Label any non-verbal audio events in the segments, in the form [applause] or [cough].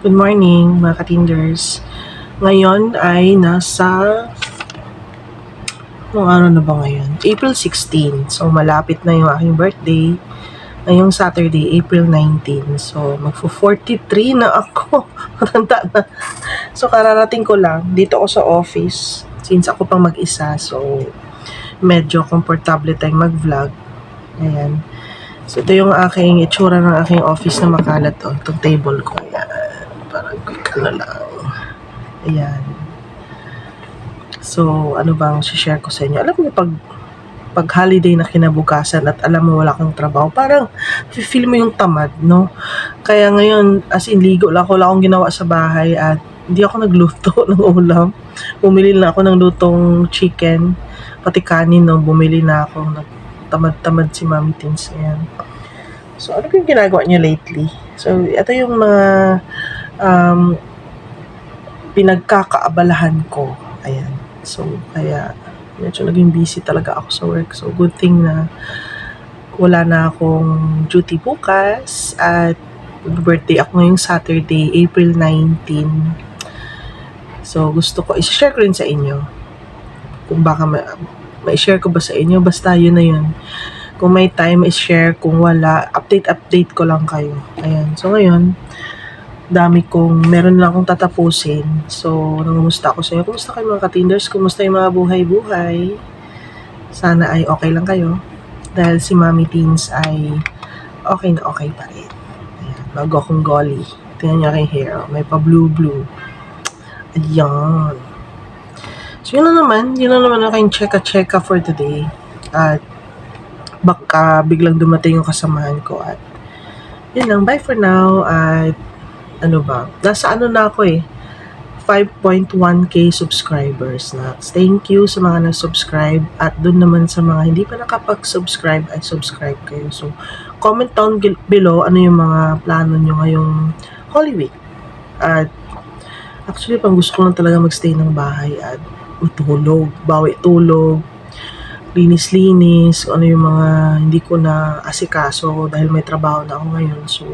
Good morning mga katinders. Ngayon ay nasa Anong araw na ba ngayon? April 16. So malapit na yung aking birthday. Ngayong Saturday, April 19. So magfo 43 na ako. [laughs] Matanda na. So kararating ko lang dito ako sa office. Since ako pang mag-isa, so medyo komportable tayong mag-vlog. Ayan. So ito yung aking itsura ng aking office na makalat. Oh, itong table ko. Ano lang. Ayan. So, ano bang share ko sa inyo? Alam niyo, pag pag holiday na kinabukasan at alam mo wala kang trabaho, parang feel mo yung tamad, no? Kaya ngayon, as in ligo lang ako, wala akong ginawa sa bahay at hindi ako nagluto [laughs] ng ulam. Bumili na ako ng lutong chicken, pati kanin, no? Bumili na ako. Nagtamad-tamad si Mami Tins. Ayan. So, ano yung ginagawa niya lately? So, ito yung mga um, pinagkakaabalahan ko. Ayan. So, kaya medyo naging busy talaga ako sa work. So, good thing na wala na akong duty bukas at birthday ako ngayong Saturday, April 19. So, gusto ko, i-share ko rin sa inyo. Kung baka ma- ma-share ko ba sa inyo, basta yun na yun. Kung may time, i-share. Kung wala, update-update ko lang kayo. Ayan. So, ngayon, dami kong, meron lang akong tatapusin. So, nangumusta ako sa inyo. Kumusta kayo mga katinders? Kumusta yung mga buhay-buhay? Sana ay okay lang kayo. Dahil si Mami Teens ay okay na okay pa rin. Ayan, bago akong golly. Tingnan niyo aking hair. oh. May pa blue-blue. Ayan. So, yun na naman. Yun na naman aking cheka-cheka for today. At baka biglang dumating yung kasamahan ko. At yun lang. Bye for now. At ano ba, nasa ano na ako eh, 5.1k subscribers na. Thank you sa mga nag-subscribe at doon naman sa mga hindi pa nakapag-subscribe ay subscribe kayo. So, comment down below ano yung mga plano nyo ngayong Holy Week. At actually, pang gusto ko lang talaga magstay ng bahay at matulog, bawi tulog, linis-linis, ano yung mga hindi ko na asikaso dahil may trabaho na ako ngayon. So,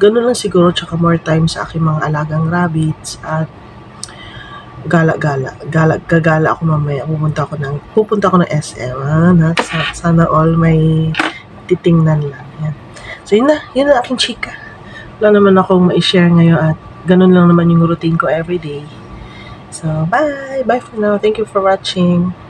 ganun lang siguro tsaka more time sa aking mga alagang rabbits at gala-gala. Gala, gagala ako mamaya. Pupunta ako ng, pupunta ako ng SM. Ha? Na, sa- sana all may titingnan lang. Yan. So, yun na. Yun na aking chika. Wala naman akong ma-share ngayon at ganun lang naman yung routine ko everyday. So, bye! Bye for now. Thank you for watching.